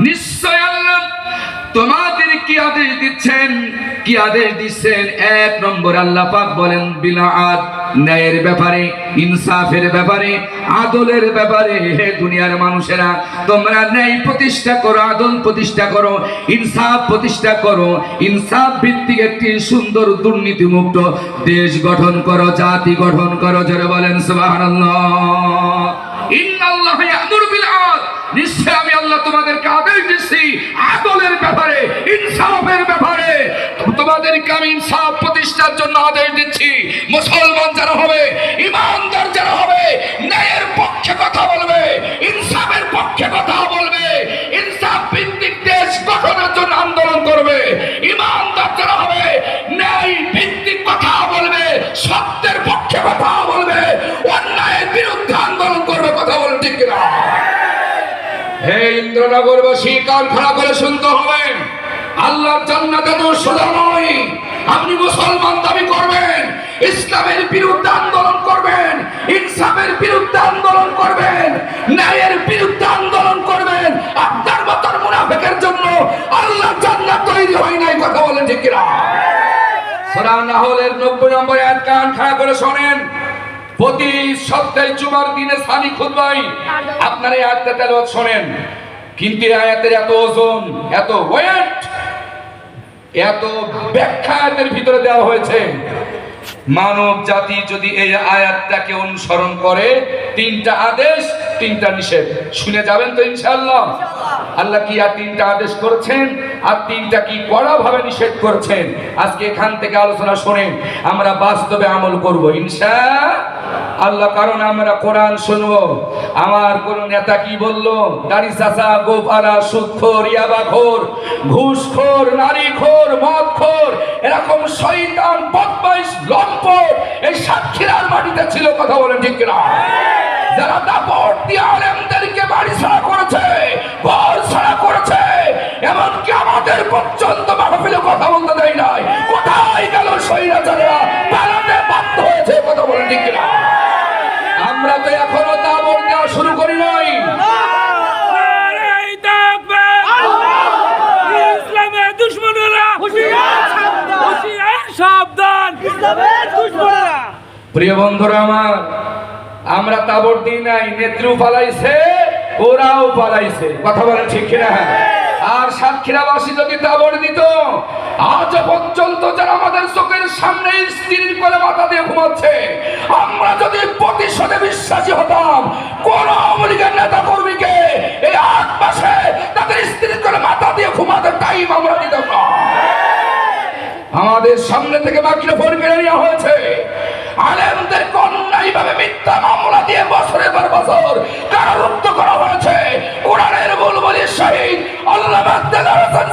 নিশ্চয় আল্লাহ কি আদেশ দিচ্ছেন? কি আদেশ দিচ্ছেন? এক নম্বর আল্লাহ পাক বলেন বিলাআদ ন্যায়ের ব্যাপারে, ইনসাফের ব্যাপারে, আদলের ব্যাপারে। হে দুনিয়ার মানুষেরা, তোমরা ন্যায় প্রতিষ্ঠা করো, আদল প্রতিষ্ঠা করো, ইনসাফ প্রতিষ্ঠা করো। ইনসাফ ভিত্তিক একটি সুন্দর দুর্নীতিমুক্ত দেশ গঠন করো, জাতি গঠন করো যারা বলেন সুবহানাল্লাহ। ইন্নাল্লাহ ইয়ামুরু বিল আদল নিশ্চয় আমি আল্লাহ তোমাদেরকে আদেশ দিচ্ছি আদলের ব্যাপারে, ইনসাফের ব্যাপারে। তোমাদেরকে আমি ইনসাফ প্রতিষ্ঠার জন্য আদেশ দিচ্ছি। মুসলমান যারা হবে, ইমানদার যারা হবে, ন্যায়ের পক্ষে কথা বলবে, ইনসাফের পক্ষে কথা বলবে, ইনসাফ ভিত্তিক দেশ গঠনের জন্য আন্দোলন করবে। ইমানদার যারা হবে, ন্যায় ভিত্তিক কথা বলবে, সত্যের পক্ষে কথা বলবে, অন্যায়ের বিরুদ্ধে আন্দোলন করবে, কথা বলেন ঠিক কিনা? হে ইন্দ্রনগরবাসী, কান খাড়া করে শুনতে হবে। আল্লাহর জান্নাত এত সোজা নয়। আপনি মুসলমান দাবি করবেন, ইসলামের বিরুদ্ধে আন্দোলন করবেন, ইনসাফের বিরুদ্ধে আন্দোলন করবেন, ন্যায়ের বিরুদ্ধে আন্দোলন করবেন। আপনার মতন মুনাফেকের জন্য আল্লাহ জান্নাত তৈরি হয় নাই, কথা বলেন ঠিক কিনা? সূরা নাহলের 90 নম্বর আয়াত কান খাড়া করে শোনেন। প্রতি সপ্তাহে জুমার দিনে সানি খুতবাই আপনার এই আয়াতটা তেলাওয়াত শোনেন। কিন্তু এই আয়াতের এত ওজন এত ওয়েট এত ব্যাখ্যা আয়াতের ভিতরে দেওয়া হয়েছে। মানব জাতি যদি এই আয়াতটাকে অনুসরণ করে তিনটা আদেশ তিনটা নিষেধ। শুনে যাবেন তো ইনশাআল্লাহ। আল্লাহ কি আর তিনটা আদেশ করেছেন? আর তিনটা কি কড়া ভাবে নিষেধ করেছেন? আজকে এখান থেকে আলোচনা শুনে আমরা বাস্তবে আমল করব, ইনশা আল্লাহ, কারণ আমরা কোরআন শুনব। আমার কোন নেতা কি বলল, দাড়ি চাচা গোপালা সুদখোর ইয়াবাখোর ঘুষখোর, নারীখোর, মদখোর, এরকম শয়তান, বদমাইশ, লম্পট, এই সাক্ষীরার মাটিতে ছিল কথা বলেন ঠিক কিনা? যারা দাপট দিয়ে আলেমদেরকে বাড়ি ছাড়া করেছে, ঘর প্রিয় বন্ধুরা আমার, আমরা তাবর দিই নাই নেত্রু পালাইছে, ওরাও পালাইছে। কথা বলে ঠিক কিনা? আর সাতক্ষীরাবাসী যদি তাবর দিত, আজ পর্যন্ত যারা আমাদের চোখের সামনে স্ত্রীর করে মাথা দিয়ে ঘুমাচ্ছে, আমরা যদি প্রতিশোধে বিশ্বাসী হতাম, কোন আওয়ামী লীগের নেতা কর্মীকে এই আট মাসে তাদের স্ত্রীর করে মাথা দিয়ে ঘুমাতে টাইম আমরা দিতাম না। আমাদের সামনে থেকে মাইক্রোফোন কেড়ে নেওয়া হয়েছে। আলেমদের ভাবে মিথ্যা মামলা দিয়ে বছরের পর বছর কারারুদ্ধ করা হয়েছে। কোরআনের শহীদ আল্লাহ হাসান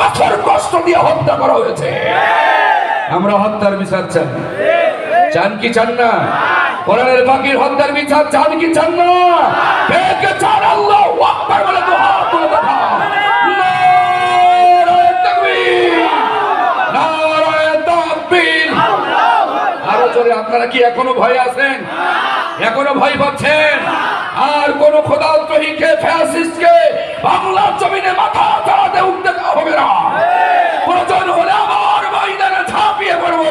বছর কষ্ট দিয়ে হত্যা করা হয়েছে। আমরা হত্যার বিচার চান কি চান না? কোরআনের বাকির হত্যার বিচার চান কি চান না? কে চান আল্লাহ। জোরে আপনারা কি এখনও ভয় আছেন? এখনও ভয় পাচ্ছেন? আর কোন খোদাদ্রোহীকে ফ্যাসিস্টকে বাংলার জমিনে মাথা চালাতে উঠতে হবে না। প্রয়োজন হলে আবার ময়দানে ঝাঁপিয়ে পড়ব।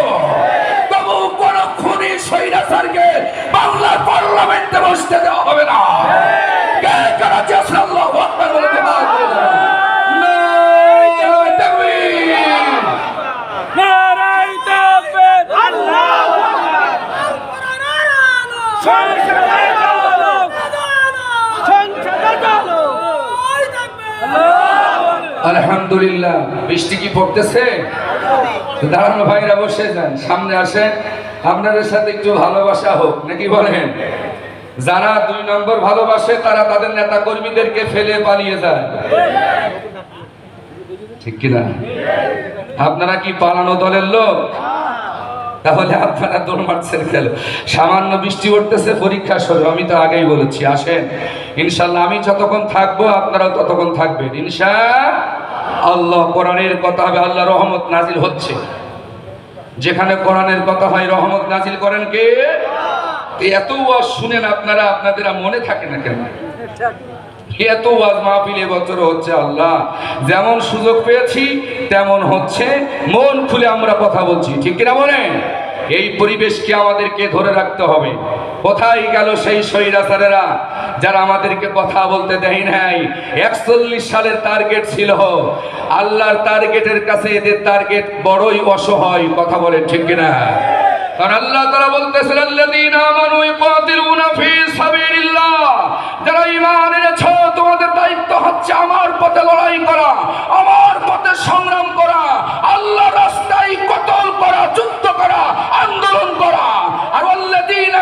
তবু কোন খুনি সৈরাচারকে বাংলার পার্লামেন্টে বসতে দেওয়া হবে না কে কারা চেষ্টা আল্লাহ আকবার বলে জবাব দিয়ে যাবেন। নারায়ে তাকবীর। নারাই তাকবীর! সংসদে চলো! সংসদে চলো! আলহামদুলিল্লাহ, বৃষ্টি কি পড়তেছে? দাঁড়ানো ভাইরা বসে যান, সামনে আসেন। আপনাদের সাথে একটু ভালোবাসা হোক, নাকি বলেন? যারা দুই নম্বর ভালোবাসে, তারা তাদের নেতা কর্মীদেরকে ফেলে পালিয়ে যায়। ঠিক কিনা আপনারা কি পালানো দলের লোক? তাহলে আপনারা দৌড় মারছেন কেন? সামান্য বৃষ্টি পড়তেছে, পরীক্ষা শুরু। আমি তো আগেই বলেছি, আসেন। ইনশাল্লাহ আমি যতক্ষণ থাকব, আপনারাও ততক্ষণ থাকবেন। ইনশা আল্লাহ কোরআনের কথা হবে, আল্লাহ রহমত নাজিল হচ্ছে। যেখানে কোরআনের কথা হয়, রহমত নাজিল করেন কে? এত ওয়াজ শুনেন আপনারা, আপনাদের মনে থাকে না কেন? এত ওয়াজ মাহফিল এবছর হচ্ছে আল্লাহ, যেমন সুযোগ পেয়েছি, তেমন হচ্ছে। মন খুলে আমরা কথা বলছি, ঠিক কিনা বলেন? এই পরিবেশকে আমাদেরকে ধরে রাখতে হবে। কোথায় গেল সেই স্বৈরাচারেরা যারা আমাদেরকে কথা বলতে দেয় নাই? একচল্লিশ সালের টার্গেট ছিল। আল্লাহর টার্গেটের কাছে এদের টার্গেট বড়ই অসহায়, কথা বলেন ঠিক কিনা? আল্লাহ তারা তোমাদের দায়িত্ব হচ্ছে আমার পথে লড়াই করা, আমার পথে সংগ্রাম করা। রাস্তায় কতল করা আন্দোলন করা আর আল্লাযীনা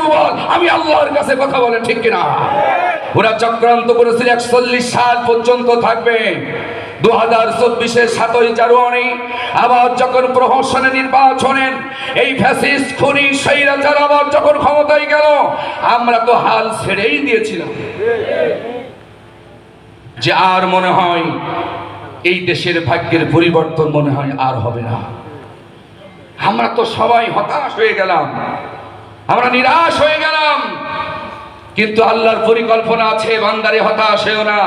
দুর্বল আমি আল্লাহর কাছে কথা বলে ঠিক কিনা? ওরা চক্রান্ত করেছিল, একচল্লিশ সাল পর্যন্ত থাকবে। দু হাজার চব্বিশের সাতই জানুয়ারি, আবার যখন প্রহসনে নির্বাচনের এই খুনি আবার যখন ক্ষমতায় গেল, আমরা তো হাল ছেড়েই দিয়েছিলাম। যে আর মনে হয়, এই দেশের ভাগ্যের পরিবর্তন মনে হয় আর হবে না। আমরা তো সবাই হতাশ হয়ে গেলাম। আমরা নিরাশ হয়ে গেলাম। কিন্তু আল্লাহর পরিকল্পনা আছে, বান্দারে হতাশ হয়েও না,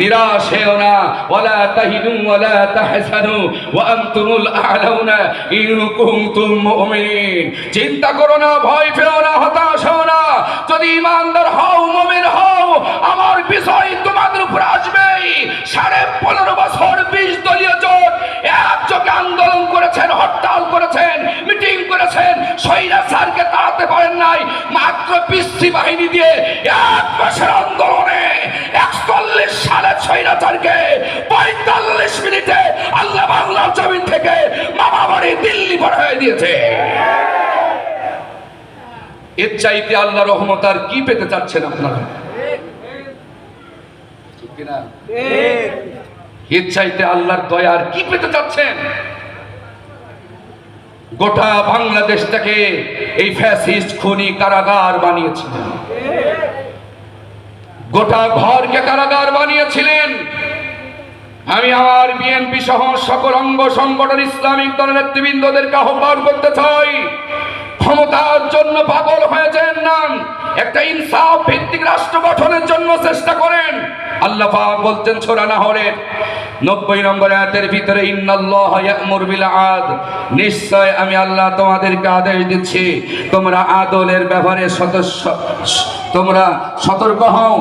নিরাশ হয়েও না। ওয়ালা তাহিনু ওয়ালা তাহসানু ওয়া আনতুমুল আ'লাউনা ইন কুনতুম মুমিনিন। চিন্তা করো না, ভয় পেও না, হতাশ হও না। যদি ইমানদার হও, মুমিন হও, আমার বিষয় তোমাদের উপর আসবেই। সাড়ে পনেরো বছর বিশ দলীয় জোট একযোগে আন্দোলন করেছেন, হরতাল করেছেন, মিটিং করেছেন, সৈরা স্যারকে তাড়াতে পারেন নাই, মাত্র পিসি বাহিনী দিয়ে এক মাসের আন্দোলনে একচল্লিশ সালে স্বৈরাচারকে পঁয়তাল্লিশ মিনিটে আল্লাহ বাংলার জমিন থেকে মামা বাড়ি দিল্লি পার দিয়েছে। এর চাইতে আল্লাহ রহমত আর কি পেতে চাচ্ছেন আপনারা? এর চাইতে আল্লাহর দয়া আর কি পেতে চাচ্ছেন? গোটা বাংলাদেশটাকে এই ফ্যাসিস্ট খুনি কারাগার বানিয়েছিলেন। গোটা ঘরকে কারাগার বানিয়েছিলেন। আমি আমার বিএনপি সহ সকল অঙ্গ সংগঠন ইসলামিক দলের নেতৃবৃন্দদেরকে আহ্বান করতে চাই। ক্ষমতার জন্য পাগল হয়েছেন না। একটা ইনসাফ ভিত্তিক রাষ্ট্র গঠনের জন্য চেষ্টা করেন। আল্লাহ পাক বলতেন ছোড়া না হলে নব্বই নম্বর আয়াতের ভিতরে, ইন্নাল্লাহ ইয়ামুর আদ। নিশ্চয় আমি আল্লাহ তোমাদেরকে আদেশ দিচ্ছি, তোমরা আদলের ব্যাপারে সদস্য তোমরা সতর্ক হও।